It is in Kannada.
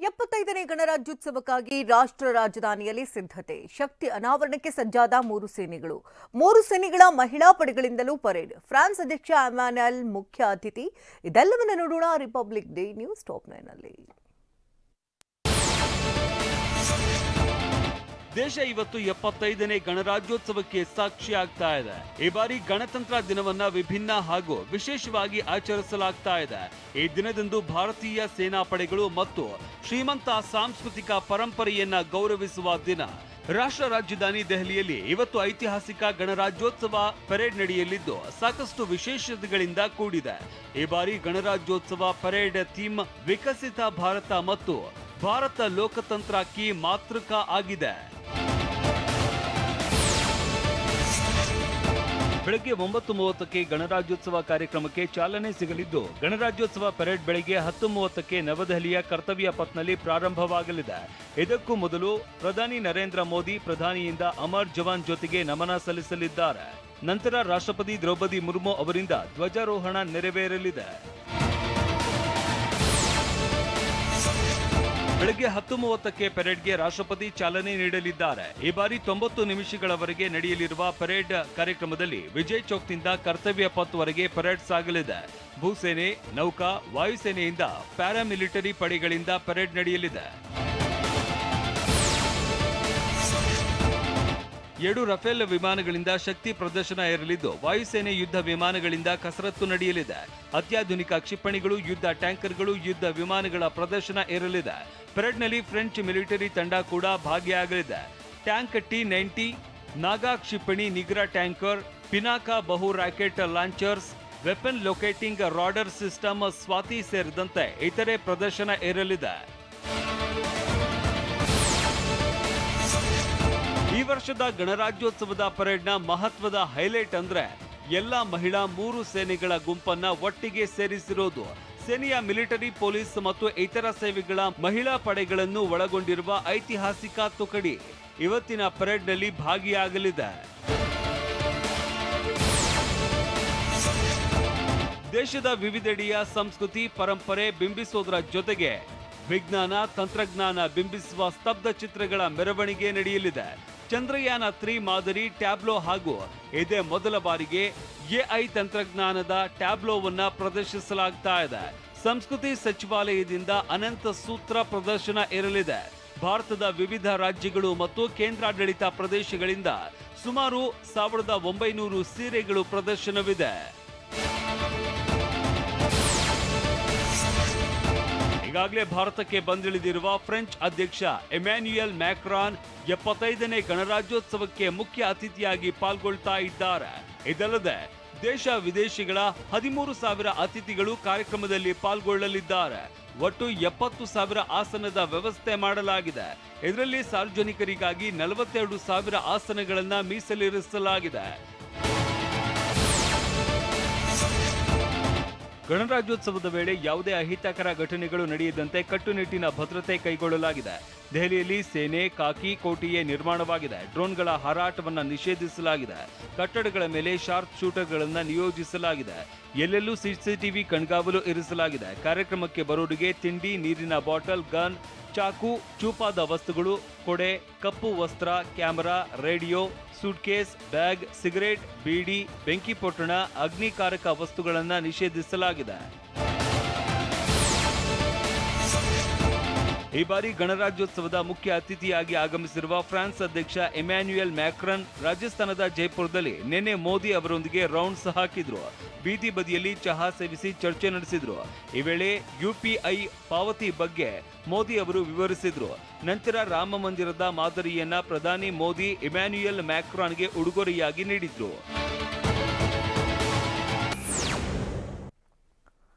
ಎಪ್ಪತ್ತೈದನೇ ಗಣರಾಜ್ಯೋತ್ಸವಕ್ಕಾಗಿ ರಾಷ್ಟ್ರ ರಾಜಧಾನಿಯಲ್ಲಿ ಸಿದ್ಧತೆ. ಶಕ್ತಿ ಅನಾವರಣಕ್ಕೆ ಸಜ್ಜಾದ ಮೂರು ಸೇನೆಗಳು. ಮೂರು ಸೇನೆಗಳ ಮಹಿಳಾ ಪಡೆಗಳಿಂದಲೂ ಪರೇಡ್. ಫ್ರಾನ್ಸ್ ಅಧ್ಯಕ್ಷ ಅಮ್ಯಾನ್ಯಲ್ ಮುಖ್ಯ ಅತಿಥಿ. ಇದೆಲ್ಲವನ್ನ ನೋಡೋಣ ರಿಪಬ್ಲಿಕ್ ಡೇ ನ್ಯೂಸ್ ಟಾಪ್ ನೈನಲ್ಲಿ ದೇಶ ಇವತ್ತು ಎಪ್ಪತ್ತೈದನೇ ಗಣರಾಜ್ಯೋತ್ಸವಕ್ಕೆ ಸಾಕ್ಷಿ ಆಗ್ತಾ ಇದೆ. ಈ ಬಾರಿ ಗಣತಂತ್ರ ದಿನವನ್ನ ವಿಭಿನ್ನ ಹಾಗೂ ವಿಶೇಷವಾಗಿ ಆಚರಿಸಲಾಗ್ತಾ ಇದೆ. ಈ ದಿನದಂದು ಭಾರತೀಯ ಸೇನಾಪಡೆಗಳು ಮತ್ತು ಶ್ರೀಮಂತ ಸಾಂಸ್ಕೃತಿಕ ಪರಂಪರೆಯನ್ನ ಗೌರವಿಸುವ ದಿನ. ರಾಷ್ಟ್ರ ರಾಜಧಾನಿ ದೆಹಲಿಯಲ್ಲಿ ಇವತ್ತು ಐತಿಹಾಸಿಕ ಗಣರಾಜ್ಯೋತ್ಸವ ಪರೇಡ್ ನಡೆಯಲಿದ್ದು, ಸಾಕಷ್ಟು ವಿಶೇಷತೆಗಳಿಂದ ಕೂಡಿದೆ. ಈ ಬಾರಿ ಗಣರಾಜ್ಯೋತ್ಸವ ಪರೇಡ್ ಥೀಮ್ ವಿಕಸಿತ ಭಾರತ ಮತ್ತು ಭಾರತ ಲೋಕತಂತ್ರ ಕಿ ಮಾತೃಕ ಆಗಿದೆ. ಬೆಳಗ್ಗೆ ಒಂಬತ್ತು ಮೂವತ್ತಕ್ಕೆ ಗಣರಾಜ್ಯೋತ್ಸವ ಕಾರ್ಯಕ್ರಮಕ್ಕೆ ಚಾಲನೆ ಸಿಗಲಿದ್ದು, ಗಣರಾಜ್ಯೋತ್ಸವ ಪರೇಡ್ ಬೆಳಗ್ಗೆ ಹತ್ತು ಮೂವತ್ತಕ್ಕೆ ನವದೆಹಲಿಯ ಕರ್ತವ್ಯ ಪಥ್ನಲ್ಲಿ ಪ್ರಾರಂಭವಾಗಲಿದೆ. ಇದಕ್ಕೂ ಮೊದಲು ಪ್ರಧಾನಿ ನರೇಂದ್ರ ಮೋದಿ ಪ್ರಧಾನಿಯಿಂದ ಅಮರ್ ಜವಾನ್ ಜೊತೆಗೆ ನಮನ ಸಲ್ಲಿಸಲಿದ್ದಾರೆ. ನಂತರ ರಾಷ್ಟ್ರಪತಿ ದ್ರೌಪದಿ ಮುರ್ಮು ಅವರಿಂದ ಧ್ವಜಾರೋಹಣ ನೆರವೇರಲಿದೆ. ಬೆಳಗ್ಗೆ ಹತ್ತು ಮೂವತ್ತಕ್ಕೆ ಪೆರೇಡ್ಗೆ ರಾಷ್ಟ್ರಪತಿ ಚಾಲನೆ ನೀಡಲಿದ್ದಾರೆ. ಈ ಬಾರಿ ತೊಂಬತ್ತು ನಿಮಿಷಗಳವರೆಗೆ ನಡೆಯಲಿರುವ ಪೆರೇಡ್ ಕಾರ್ಯಕ್ರಮದಲ್ಲಿ ವಿಜಯ್ ಚೌಕ್ನಿಂದ ಕರ್ತವ್ಯ ಪಥ್ವರೆಗೆ ಪೆರೇಡ್ ಸಾಗಲಿದೆ. ಭೂಸೇನೆ, ನೌಕಾ, ವಾಯುಸೇನೆಯಿಂದ ಪ್ಯಾರಾಮಿಲಿಟರಿ ಪಡೆಗಳಿಂದ ಪೆರೇಡ್ ನಡೆಯಲಿದೆ. ಎರಡು ರಫೇಲ್ ವಿಮಾನಗಳಿಂದ ಶಕ್ತಿ ಪ್ರದರ್ಶನ ಇರಲಿದ್ದು ವಾಯುಸೇನೆ ಯುದ್ಧ ವಿಮಾನಗಳಿಂದ ಕಸರತ್ತು ನಡೆಯಲಿದೆ. ಅತ್ಯಾಧುನಿಕ ಕ್ಷಿಪಣಿಗಳು, ಯುದ್ಧ ಟ್ಯಾಂಕರ್ಗಳು, ಯುದ್ಧ ವಿಮಾನಗಳ ಪ್ರದರ್ಶನ ಇರಲಿದೆ ಪರೇಡ್ನಲ್ಲಿ ಫ್ರೆಂಚ್ ಮಿಲಿಟರಿ ತಂಡ ಕೂಡ ಭಾಗಿಯಾಗಲಿದೆ. ಟ್ಯಾಂಕ್ ಟಿ ನೈಂಟಿ, ನಾಗಾ ಕ್ಷಿಪಣಿ ನಿಗ್ರಾ ಟ್ಯಾಂಕರ್, ಪಿನಾಕಾ ಬಹು rocket launchers, weapon locating radar system Swathi ಸೇರಿದಂತೆ ಇತರೆ ಪ್ರದರ್ಶನ ಇರಲಿದೆ ವರ್ಷದ ಗಣರಾಜ್ಯೋತ್ಸವದ ಪರೇಡ್ನ ಮಹತ್ವದ ಹೈಲೈಟ್ ಅಂದ್ರೆ ಎಲ್ಲ ಮಹಿಳಾ ಮೂರು ಸೇನೆಗಳ ಗುಂಪನ್ನ ಒಟ್ಟಿಗೆ ಸೇರಿಸಿರೋದು. ಸೇನೆಯ ಮಿಲಿಟರಿ, ಪೊಲೀಸ್ ಮತ್ತು ಇತರ ಸೇವೆಗಳ ಮಹಿಳಾ ಪಡೆಗಳನ್ನು ಒಳಗೊಂಡಿರುವ ಐತಿಹಾಸಿಕ ತುಕಡಿ ಇವತ್ತಿನ ಪರೇಡ್ನಲ್ಲಿ ಭಾಗಿಯಾಗಲಿದೆ. ದೇಶದ ವಿವಿಧೆಡೆಯ ಸಂಸ್ಕೃತಿ, ಪರಂಪರೆ ಬಿಂಬಿಸೋದರ ಜೊತೆಗೆ ವಿಜ್ಞಾನ, ತಂತ್ರಜ್ಞಾನ ಬಿಂಬಿಸುವ ಸ್ತಬ್ಧ ಚಿತ್ರಗಳ ಮೆರವಣಿಗೆ ನಡೆಯಲಿದೆ. ಚಂದ್ರಯಾನ ತ್ರೀ ಮಾದರಿ ಟ್ಯಾಬ್ಲೋ ಹಾಗೂ ಇದೇ ಮೊದಲ ಬಾರಿಗೆ ಎಐ ತಂತ್ರಜ್ಞಾನದ ಟ್ಯಾಬ್ಲೋವನ್ನು ಪ್ರದರ್ಶಿಸಲಾಗ್ತಾ ಇದೆ. ಸಂಸ್ಕೃತಿ ಸಚಿವಾಲಯದಿಂದ ಅನಂತ ಸೂತ್ರ ಪ್ರದರ್ಶನ ಇರಲಿದೆ. ಭಾರತದ ವಿವಿಧ ರಾಜ್ಯಗಳು ಮತ್ತು ಕೇಂದ್ರಾಡಳಿತ ಪ್ರದೇಶಗಳಿಂದ ಸುಮಾರು ಸಾವಿರದ ಒಂಬೈನೂರು ಸೀರೆಗಳು ಪ್ರದರ್ಶನವಿದೆ. ಈಗಾಗಲೇ ಭಾರತಕ್ಕೆ ಬಂದಿಳಿದಿರುವ ಫ್ರೆಂಚ್ ಅಧ್ಯಕ್ಷ ಎಮ್ಯಾನ್ಯುಯಲ್ ಮ್ಯಾಕ್ರಾನ್ ಎಪ್ಪತ್ತೈದನೇ ಗಣರಾಜ್ಯೋತ್ಸವಕ್ಕೆ ಮುಖ್ಯ ಅತಿಥಿಯಾಗಿ ಪಾಲ್ಗೊಳ್ತಾ ಇದ್ದಾರೆ. ಇದಲ್ಲದೆ, ದೇಶ ವಿದೇಶಿಗಳ ಹದಿಮೂರು ಸಾವಿರ ಅತಿಥಿಗಳು ಕಾರ್ಯಕ್ರಮದಲ್ಲಿ ಪಾಲ್ಗೊಳ್ಳಲಿದ್ದಾರೆ. ಒಟ್ಟು ಎಪ್ಪತ್ತು ಸಾವಿರ ಆಸನದ ವ್ಯವಸ್ಥೆ ಮಾಡಲಾಗಿದೆ. ಇದರಲ್ಲಿ ಸಾರ್ವಜನಿಕರಿಗಾಗಿ ನಲವತ್ತೆರಡು ಸಾವಿರ ಆಸನಗಳನ್ನ ಮೀಸಲಿರಿಸಲಾಗಿದೆ. ಗಣರಾಜ್ಯೋತ್ಸವದ ವೇಳೆ ಯಾವುದೇ ಅಹಿತಕರ ಘಟನೆಗಳು ನಡೆಯದಂತೆ ಕಟ್ಟುನಿಟ್ಟಿನ ಭದ್ರತೆ ಕೈಗೊಳ್ಳಲಾಗಿದೆ. ದೆಹಲಿಯಲ್ಲಿ ಸೇನೆ ಕಾಕಿ ಕೋಟೆಯೇ ನಿರ್ಮಾಣವಾಗಿದೆ. ಡ್ರೋನ್ಗಳ ಹಾರಾಟವನ್ನು ನಿಷೇಧಿಸಲಾಗಿದೆ. ಕಟ್ಟಡಗಳ ಮೇಲೆ ಶಾರ್ಪ್ ಶೂಟರ್ಗಳನ್ನು ನಿಯೋಜಿಸಲಾಗಿದೆ. ಎಲ್ಲೆಲ್ಲೂ ಸಿಸಿಟಿವಿ ಕಣ್ಗಾವಲು ಇರಿಸಲಾಗಿದೆ. ಕಾರ್ಯಕ್ರಮಕ್ಕೆ ಬರೋರಿಗೆ ತಿಂಡಿ, ನೀರಿನ ಬಾಟಲ್, ಗನ್, ಚಾಕು, ಚೂಪಾದ ವಸ್ತುಗಳು, ಕೊಡೆ, ಕಪ್ಪು ವಸ್ತ್ರ, camera, radio, suitcase, bag, cigarette, beedi, ಬೆಂಕಿ ಪೊಟ್ಟಣ, ಅಗ್ನಿಕಾರಕ ವಸ್ತುಗಳನ್ನು ನಿಷೇಧಿಸಲಾಗಿದೆ. ಈ ಬಾರಿ ಗಣರಾಜ್ಯೋತ್ಸವದ ಮುಖ್ಯ ಅತಿಥಿಯಾಗಿ ಆಗಮಿಸಿರುವ ಫ್ರಾನ್ಸ್ ಅಧ್ಯಕ್ಷ ಎಮ್ಯಾನ್ಯುಯಲ್ ಮ್ಯಾಕ್ರನ್ ರಾಜಸ್ಥಾನದ ಜೈಪುರದಲ್ಲಿ ನಿನ್ನೆ ಮೋದಿ ಅವರೊಂದಿಗೆ ರೌಂಡ್ಸ್ ಹಾಕಿದ್ರು. ಬೀದಿ ಬದಿಯಲ್ಲಿ ಚಹಾ ಸೇವಿಸಿ ಚರ್ಚೆ ನಡೆಸಿದ್ರು. ಈ ವೇಳೆ ಯುಪಿಐ ಪಾವತಿ ಬಗ್ಗೆ ಮೋದಿ ಅವರು ವಿವರಿಸಿದ್ರು. ನಂತರ ರಾಮ ಮಂದಿರದ ಮಾದರಿಯನ್ನ ಪ್ರಧಾನಿ ಮೋದಿ ಇಮ್ಯಾನ್ಯುಯಲ್ ಮ್ಯಾಕ್ರಾನ್ಗೆ ಉಡುಗೊರೆಯಾಗಿ ನೀಡಿದ್ರು.